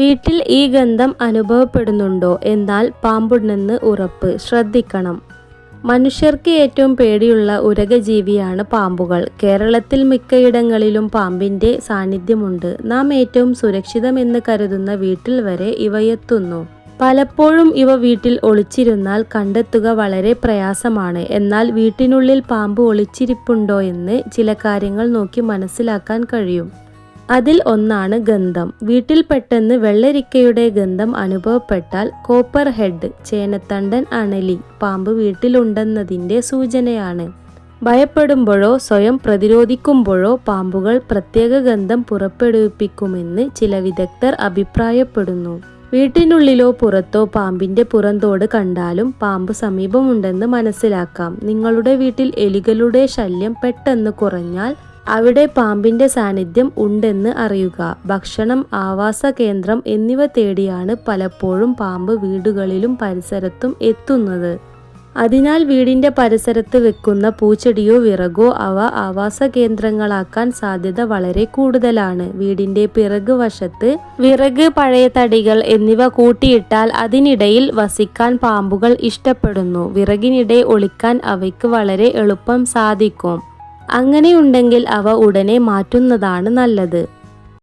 വീട്ടിൽ ഈ ഗന്ധം അനുഭവപ്പെടുന്നുണ്ടോ? എന്നാൽ പാമ്പുണ്ടെന്ന് ഉറപ്പ്. ശ്രദ്ധിക്കണം. മനുഷ്യർക്ക് ഏറ്റവും പേടിയുള്ള ഉരകജീവിയാണ് പാമ്പുകൾ. കേരളത്തിൽ മിക്കയിടങ്ങളിലും പാമ്പിന്റെ സാന്നിധ്യമുണ്ട്. നാം ഏറ്റവും സുരക്ഷിതമെന്ന് കരുതുന്ന വീട്ടിൽ വരെ ഇവയെത്തുന്നു. പലപ്പോഴും ഇവ വീട്ടിൽ ഒളിച്ചിരുന്നാൽ കണ്ടെത്തുക വളരെ പ്രയാസമാണ്. എന്നാൽ വീട്ടിനുള്ളിൽ പാമ്പ് ഒളിച്ചിരിപ്പുണ്ടോ എന്ന് ചില കാര്യങ്ങൾ നോക്കി മനസ്സിലാക്കാൻ കഴിയും. അതിൽ ഒന്നാണ് ഗന്ധം. വീട്ടിൽ പെട്ടെന്ന് വെള്ളരിക്കയുടെ ഗന്ധം അനുഭവപ്പെട്ടാൽ കോപ്പർ ഹെഡ് ചേനത്തണ്ടൻ അണലി പാമ്പ് വീട്ടിലുണ്ടെന്നതിന്റെ സൂചനയാണ്. ഭയപ്പെടുമ്പോഴോ സ്വയം പ്രതിരോധിക്കുമ്പോഴോ പാമ്പുകൾ പ്രത്യേക ഗന്ധം പുറപ്പെടുവിപ്പിക്കുമെന്ന് ചില വിദഗ്ധർ അഭിപ്രായപ്പെടുന്നു. വീട്ടിനുള്ളിലോ പുറത്തോ പാമ്പിന്റെ പുറന്തോട് കണ്ടാലും പാമ്പ് സമീപമുണ്ടെന്ന് മനസ്സിലാക്കാം. നിങ്ങളുടെ വീട്ടിൽ എലികളുടെ ശല്യം പെട്ടെന്ന് കുറഞ്ഞാൽ അവിടെ പാമ്പിന്റെ സാന്നിധ്യം ഉണ്ടെന്ന് അറിയുക. ഭക്ഷണം ആവാസ കേന്ദ്രം എന്നിവ തേടിയാണ് പലപ്പോഴും പാമ്പ് വീടുകളിലും പരിസരത്തും എത്തുന്നത്. അതിനാൽ വീടിന്റെ പരിസരത്ത് വെക്കുന്ന പൂച്ചെടിയോ വിറകോ അവ ആവാസ കേന്ദ്രങ്ങളാക്കാൻ സാധ്യത വളരെ കൂടുതലാണ്. വീടിന്റെ പിറക് വശത്ത് വിറക് പഴയ തടികൾ എന്നിവ കൂട്ടിയിട്ടാൽ അതിനിടയിൽ വസിക്കാൻ പാമ്പുകൾ ഇഷ്ടപ്പെടുന്നു. വിറകിനിടെ ഒളിക്കാൻ അവയ്ക്ക് വളരെ എളുപ്പം സാധിക്കും. അങ്ങനെയുണ്ടെങ്കിൽ അവ ഉടനെ മാറ്റുന്നതാണ് നല്ലത്.